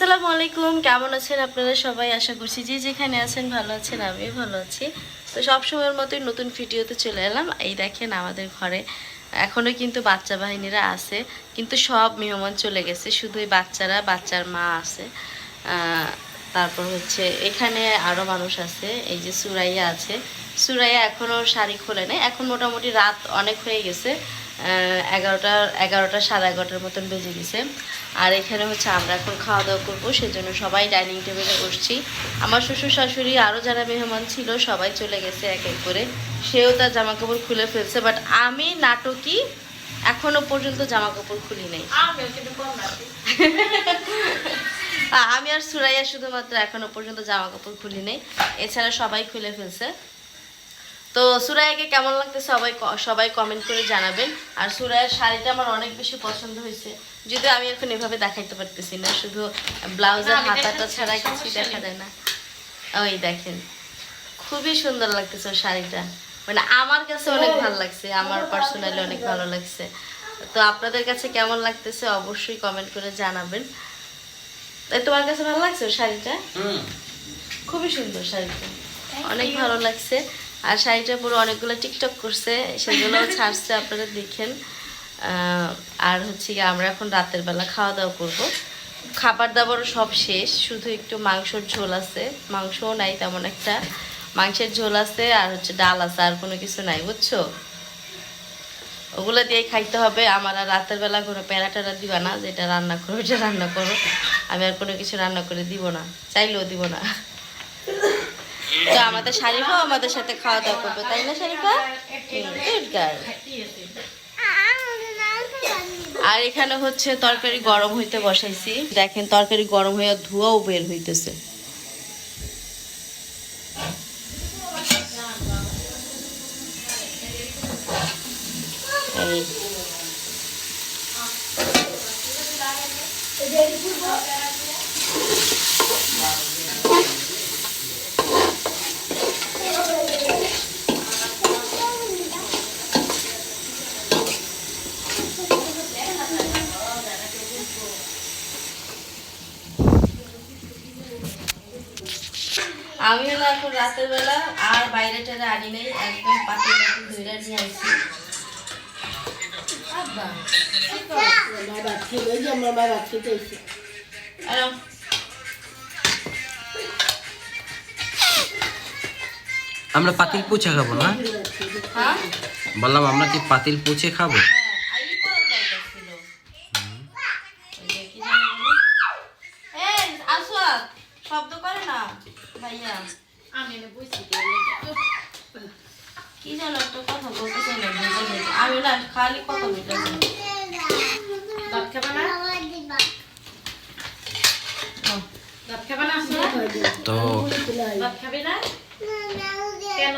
আসসালামু আলাইকুম। কেমন আছেন আপনারা সবাই? আশা করছি যে যেখানে আছেন ভালো আছেন, আমিও ভালো আছি। তো সব সময়ের মতোই নতুন ভিডিওতে চলে এলাম। এই দেখেন আমাদের ঘরে। এখনও কিন্তু বাচ্চা বাহিনীরা আছে, কিন্তু সব মেহমান চলে গেছে। শুধু এই বাচ্চারা, বাচ্চার মা আছে। তারপর হচ্ছে এখানে আরও মানুষ আছে। এই যে সুরাইয়া আছে। সুরাইয়া এখনও শাড়ি খোলে নাই। এখন মোটামুটি রাত অনেক হয়ে গেছে। এগারোটা এগারোটা সাড়ে এগারোটার মতন বেজে গেছে। আর এখানে হচ্ছে আমরা এখন খাওয়া দাওয়া করব, সেজন্য সবাই ডাইনিং টেবিলে বসছি। আমার শ্বশুর শাশুড়ি আরও যারা মেহমান ছিল, সবাই চলে গেছে এক এক করে। সেও তার জামা কাপড় খুলে ফেলছে বাট আমি নাটকই এখনও পর্যন্ত জামা কাপড় খুলি নাই। আমি আর সুরাইয়া শুধুমাত্র এখনও পর্যন্ত জামা কাপড় খুলি নেই। এছাড়া সবাই খুলে ফেলছে। তো সুরাইয়াকে কেমন লাগতেছে সবাই সবাই কমেন্ট করে জানাবেন। আর সুরাইয়ার শাড়িটা আমার অনেক বেশি পছন্দ হয়েছে। যদিও আমি এখন এভাবে দেখাইতে পারতেছি না শুধু ব্লাউজের না, আমি হাতাটা ছাড়া কিছু দেখা যায় না। ওই দেখেন খুবই সুন্দর লাগতেছে ওর শাড়িটা। মানে আমার কাছে অনেক ভালো লাগছে আমার পার্সোনালি অনেক ভালো লাগছে। তো আপনাদের কাছে কেমন লাগতেছে অবশ্যই কমেন্ট করে জানাবেন। তাই তোমার কাছে ভালো লাগছে ওর শাড়িটা? খুবই সুন্দর শাড়িটা। অনেক ভালো লাগছে। আর শাড়িটা পুরো অনেকগুলো টিকটক করছে সেগুলো ছাড়ছে আপনারা দেখেন। আর হচ্ছে আমরা এখন রাতের বেলা খাওয়া দাওয়া করব। খাবার দাবারও সব শেষ শুধু একটু মাংসর ঝোল আছে। মাংসও নাই তেমন একটা। মাংসের ঝোল আছে আর হচ্ছে ডাল আছে আর কোনো কিছু নাই বুঝছ? ওগুলো দিয়ে খাইতে হবে। আমার আর রাতের বেলা কোনো প্যারা ট্যারা দিবা না যেটা রান্না করো ওইটা রান্না করো। আমি আর কোনো কিছু রান্না করে দিব না। চাইলেও দিব না। তো আমাদের শারিফাও আমাদের সাথে খাওয়া দাওয়া করবে, তাই না শারিফা? Good girl. আর এখানে হচ্ছে তরকারি গরম হইতে বসাইছি। দেখেন তরকারি গরম হয়ে ধোঁয়াও বের হইতেছে। এই আমি হলো এখন রাতের বেলা আর বাইরে টাইরে আনি নাই একদম পাতি পাতি ধরে নিয়ে আরও আমরা পাতিল পুছে খাব না? হ্যাঁ? বললাম আমরা কি পাতিল পুছে খাব? কি যেন একটা কথা বলতে চাই না আমি না খালি কথা বলতেছি ভাত খাবে না ভাত খাবে না তো ভাত খাবে না কেন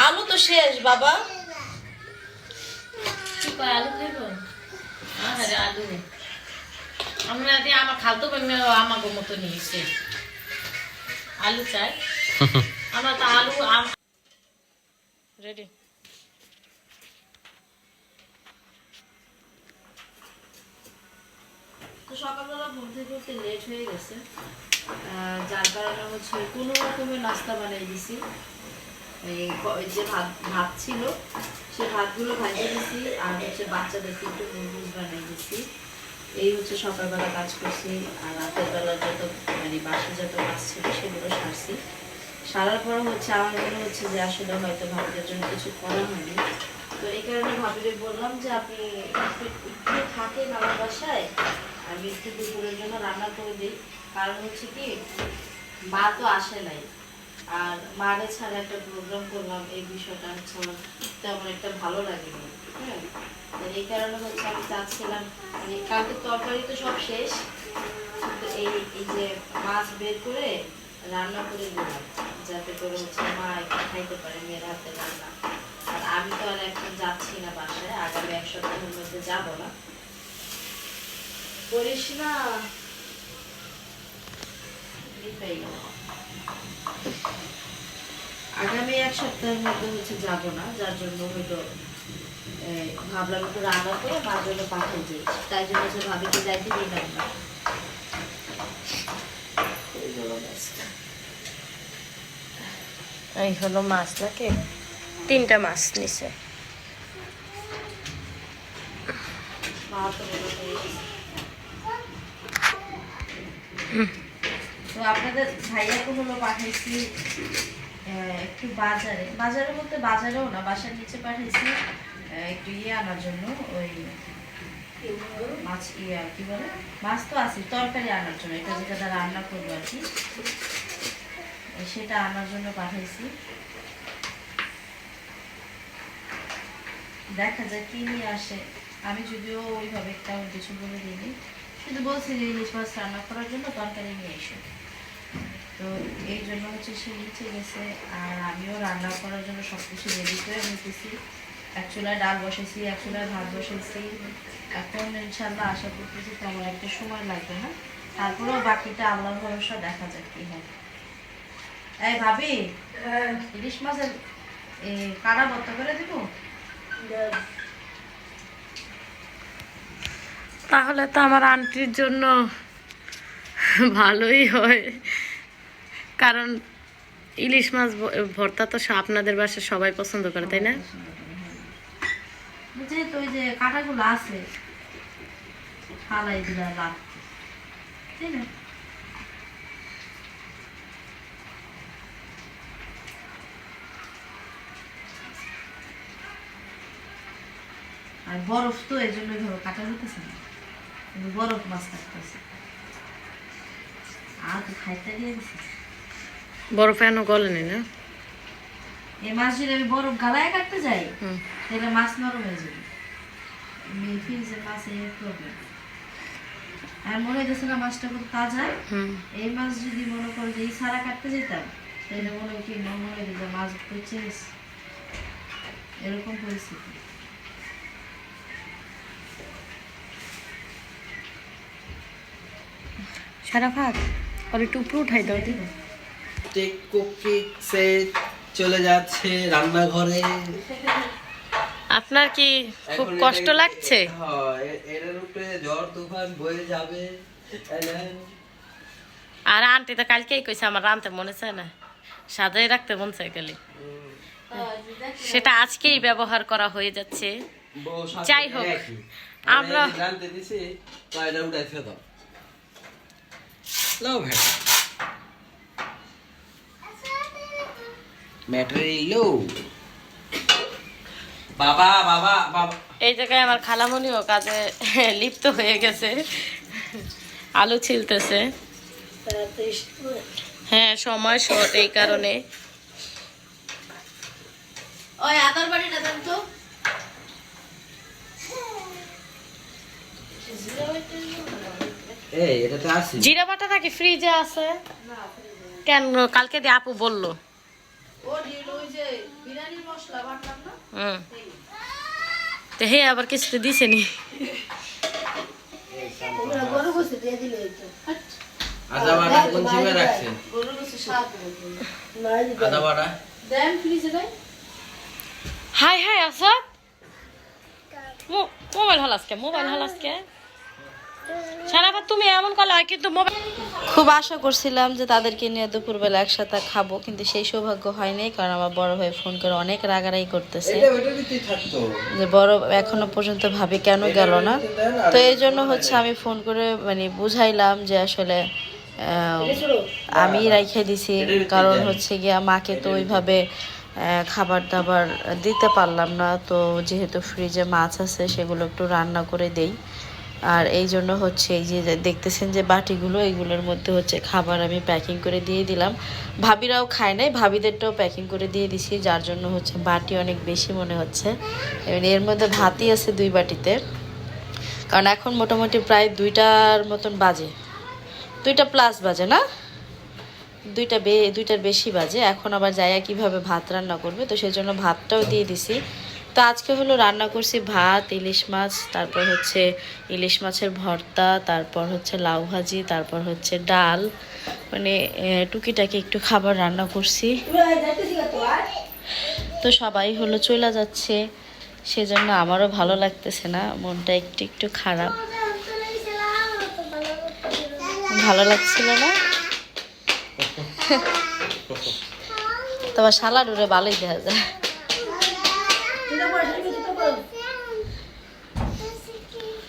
আলু তো শেষ বাবা কি আলু খাইব আরে আলু আমরা আমার খালতো আমাকে মতো নিয়েছে আলু চাই। আমরা তো আলু আম- রেডি তো সকালবেলা ঘুম থেকে উঠতে লেট হয়ে গেছে। আহ, যার কারণে হচ্ছে কোনো রকমের নাস্তা বানিয়ে দিছি। এই যে ভাত ভাত ছিল সে ভাতগুলো ভাজিয়ে দিছি আর হচ্ছে বাচ্চাদেরকে একটু নুডলস বানিয়ে দিছি। এই হচ্ছে সকালবেলা কাজ করছি, আর রাতের বেলা যত মানে বাসে যত কাজ ছিল সেগুলো সারছি। সারার পর হচ্ছে আমার মনে হচ্ছে যে আসলে হয়তো ভাবিদের জন্য কিছু করা হয়নি। তো এই কারণে ভাবিরে বললাম যে আপনি একটু থাকেন আমার বাসায়, আমি একটু দুপুরের জন্য রান্না করে দিই। কারণ হচ্ছে কি, মা তো আসে নাই। আর মারে ছাড়া একটা প্রোগ্রাম করলাম, এই বিষয়টা হচ্ছে আমার তেমন একটা ভালো লাগেনি। হ্যাঁ? এই কারণে হচ্ছে আমি চাচ্ছিলাম মানে তরকারি তো সব শেষ এই এই যে মাছ বের করে রান্না করে দিলাম, যাতে করে হচ্ছে মা খাইতে পারে মেয়ের হাতে রান্না। আর আমি তো আর এখন যাচ্ছি না বাসায়, আগামী এক সপ্তাহের মধ্যে যাব না। করিস না। আগামী এক সপ্তাহের মধ্যে হচ্ছে যাব না, যার জন্য হয়তো ভাবলাম একটু রান্না করে মার জন্য পাঠিয়ে দিই। তাই জন্য সে ভাবিকে যাইতে দিলাম না এই হলো মাছ নাকি? তিনটা মাছ নিছে। তো আপনাদের ভাইয়া কোনো পাঠাইছি। একটু বাজারে। বাজারের মধ্যে বাজারেও না বাসার নিচে পাঠাইছি আহ, একটু ইয়ে আনার জন্য ওই মাছ ইয়ে কি বলে? মাছ তো আছে তরকারি আনার জন্য এটা যেটা তারা রান্না করব আর কি। সেটা আনার জন্য পাঠাইছি দেখা যাক কি নিয়ে আসে। আমি যদিও ওইভাবে তেমন কিছু বলে দিইনি। কিন্তু বলছি যে ইলিশ মাছ রান্না করার জন্য তরকারি নিয়ে এসো। তো এই জন্য হচ্ছে সে নিচে গেছে আর আমিও রান্না করার জন্য সব কিছু রেডি করে নিতেছি। এক চুলায় ডাল বসেছি এক চুলায় ভাত বসেছি। এখন ইনশাল্লাহ আশা করতেছি তেমন একটা সময় লাগবে না। তারপরেও বাকিটা আল্লাহ ভরসা দেখা যাক কি হয়। এই ভাবি ইলিশ মাছের কাটা ভর্তা করে দিব? তাহলে তো আমার আন্টির জন্য ভালোই হয়। কারণ ইলিশ মাছ ভর্তা তো আপনাদের বাসায় সবাই পছন্দ করে, তাই না? যেহেতু ওই যে কাঁটাগুলো আছে আর বরফ তো এই জন্য ধরো কাটা যেতেছে না। কিন্তু বরফ মাছ কাটতেছে। আর তো খাইতে দিয়ে দিছে বরফ এন গলেনি না? এই মাছ যদি আমি বরফ গালায় কাটতে যাই তাহলে মাছ নরম হয়ে যাবে। মাছ এই প্রবলেম আর মনে হইতেছে না মাছটা কত তাজা। এই মাছ যদি মনে করো যে এই সারা কাটতে যেতাম তাহলে মনে হয় কি মনে হয় যে মাছ পচে। এরকম পরিস্থিতি। সারা ভাত আর একটু উপরে উঠাই দাও দি টেক কুকিসে চলে যাচ্ছে রান্নাঘরে। আপনার কি খুব কষ্ট লাগছে? হ্যাঁ, এ- এটার উপরে ঝড় তুফান বয়ে যাবে আর আন্টি তো কালকেই কইছে আমার রানতে মনে চায় না। সাজাই রাখতে মন চায় খালি। সেটা আজকেই ব্যবহার করা হয়ে যাচ্ছে। যাই হোক, আমরা- দিছি তো এটা উঠাই ফেলে? দাও লাও ব্যাটারি লো। বাবা বাবা বাবা। এই জায়গায় আমার খালামণিও কাজে লিপ্ত হয়ে গেছে। আলু ছিলতেছে। হ্যাঁ সময় শর্ট এই কারণে। ওই আদার বাড়িটা দেন তো। জিরা বাটা নাকি ফ্রিজে আছে? কেন কালকে দিয়ে আপু বলল। তো হে আবার কিছুতে দিছে নি হাই হাই আসাদ। মো- মোবাইল হল আজকে মোবাইল হল আজকে সারাবার তুমি এমন করলে হয় কিন্তু খুব আশা করছিলাম যে তাদেরকে নিয়ে দুপুরবেলা একসাথে খাব কিন্তু সেই সৌভাগ্য হয়নি কারণ আমার বড় ভাই ফোন করে অনেক রাগারাগি করতেছে। যে বড় এখনও পর্যন্ত ভাবি কেন গেল না? তো এই জন্য হচ্ছে আমি ফোন করে মানে বুঝাইলাম যে আসলে আহ, আমি রাইখে দিছি কারণ হচ্ছে গিয়া মাকে তো ওইভাবে আহ, খাবার দাবার দিতে পারলাম না তো যেহেতু ফ্রিজে মাছ আছে সেগুলো একটু রান্না করে দেই। আর এই জন্য হচ্ছে এই যে দেখতেছেন যে বাটিগুলো এইগুলোর মধ্যে হচ্ছে খাবার আমি প্যাকিং করে দিয়ে দিলাম। ভাবিরাও খায় নাই, ভাবিদেরটাও প্যাকিং করে দিয়ে দিছি, যার জন্য হচ্ছে বাটি অনেক বেশি মনে হচ্ছে। এর মধ্যে ভাতই আছে দুই বাটিতে। কারণ এখন মোটামুটি প্রায় দুইটার মতন বাজে। দুইটা প্লাস বাজে না? দুইটা বে, দুইটার বেশি বাজে। এখন আবার যাইয়া কীভাবে ভাত রান্না করবে, তো সেই জন্য ভাতটাও দিয়ে দিছি। তো আজকে হলো রান্না করছি ভাত, ইলিশ মাছ, তারপর হচ্ছে ইলিশ মাছের ভর্তা, তারপর হচ্ছে লাউ ভাজি, তারপর হচ্ছে ডাল। মানে টুকিটাকি একটু খাবার রান্না করছি। তো সবাই হলো চলে যাচ্ছে। সেজন্য আমারও ভালো লাগতেছে না, মনটা একটু একটু খারাপ। ভালো লাগছিল না? তোমার শালা ডুরে ভালোই দেখা যায় তোকে আন্টি অনেক কষ্ট কষ্ট দিন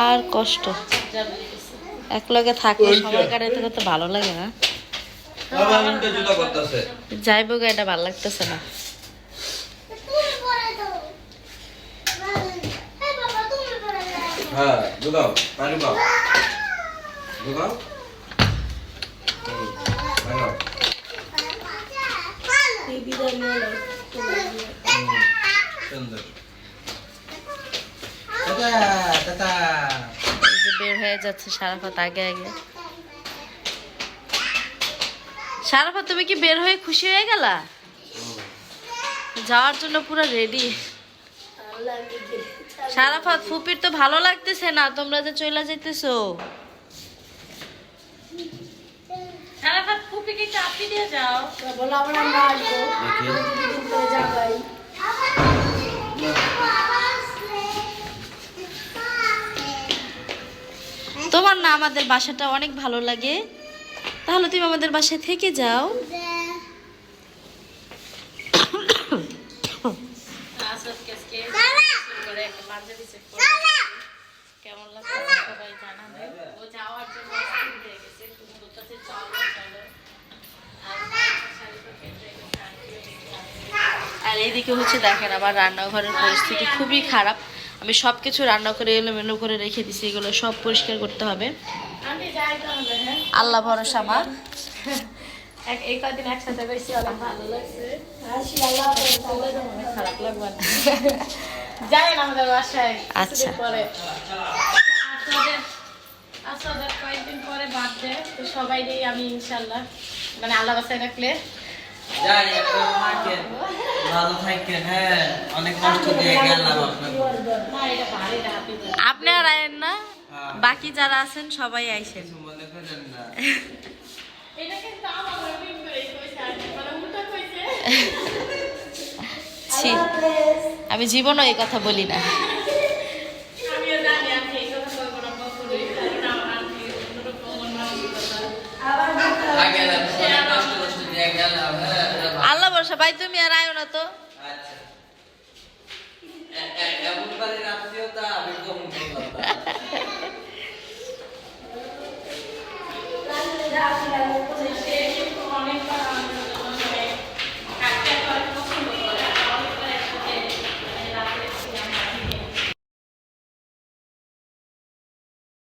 আর কষ্ট। এক লগে থাকলে সময় কাটাইতে কত ভালো লাগে না। যাইবো গা এটা ভালো লাগতেছে না। হ্যাঁ ঢুকাও পানি পাও। ঢুকাও হুম, ভালো। হুম, সুন্দর টাটা টাটা এই যে বের হয়ে যাচ্ছে সারাফাত আগে আগে। সারাফাত তুমি কি বের হয়ে খুশি হয়ে গেলা? যাওয়ার জন্য পুরো রেডি সারাফাত ফুপির তো ভালো লাগতেছে না তোমরা যে চলে যাইতেছো। সারাফাত ফুপিকে চাপি দিয়ে যাও। দেখি তোমার না আমাদের বাসাটা অনেক ভালো লাগে তাহলে তুমি আমাদের বাসায় থেকে যাও কেমন লাগছে সবাই জানাবে। আর এইদিকে হচ্ছে দেখেন, আমার রান্নাঘরের পরিস্থিতি খুবই খারাপ আমি সব কিছু রান্না করে এলোমেলো করে রেখে দিছি এগুলো সব পরিষ্কার করতে হবে। হ্যাঁ? আল্লাহ ভরসা মা। এক এই কদিন একসাথে বেশি অনেক ভালো লাগছে। অনেক খারাপ লাগবে যাবেন আমাদের বাসায় আচ্ছা। পরে। আসাদের আসাদের কয়েকদিন পরে বার্থডে তো সবাই দিয়ে আমি ইনশাল্লাহ। মানে আল্লাহ বাসায় রাখলে যাই একটা থাকেন। ভালো থাকেন হ্যাঁ অনেক কষ্ট দিয়ে গেলাম আপনাকে আর আয়েন না বাকি যারা আছেন সবাই আইসেন। মনে করেন না। আর মানে আমি জীবনও এই কথা বলি না। আমিও আল্লাহ বর্ষা ভাই তুমি আর আয়ো না তো। আচ্ছা।